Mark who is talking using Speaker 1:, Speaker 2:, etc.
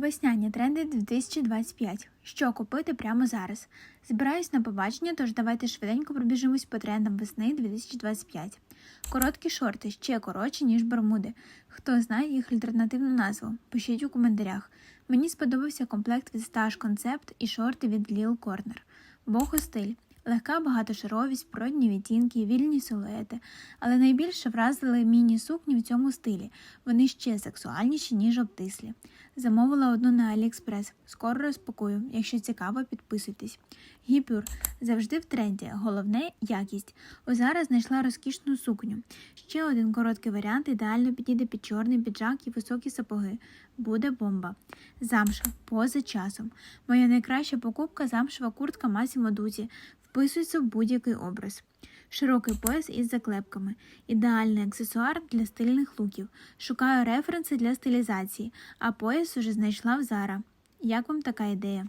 Speaker 1: Весняні тренди 2025. Що купити прямо зараз? Збираюсь на побачення, тож давайте швиденько пробіжимось по трендам весни 2025. Короткі шорти ще коротші, ніж бермуди. Хто знає їх альтернативну назву? Пишіть у коментарях. Мені сподобався комплект від Stash Concept і шорти від Lil Corner. Бохо стиль. Легка багатошаровість, природні відтінки, вільні силуети, але найбільше вразили міні-сукні в цьому стилі. Вони ще сексуальніші, ніж обтислі. Замовила одну на AliExpress. Скоро розпакую. Якщо цікаво, підписуйтесь. Гіпюр завжди в тренді. Головне якість. Ось зараз знайшла розкішну сукню. Ще один короткий варіант ідеально підійде під чорний піджак і високі сапоги. Буде бомба. Замша поза часом. Моя найкраща покупка замшева куртка Massimo Dutti. Вписується в будь-який образ. Широкий пояс із заклепками. Ідеальний аксесуар для стильних луків. Шукаю референси для стилізації, а пояс уже знайшла в Зара. Як вам така ідея?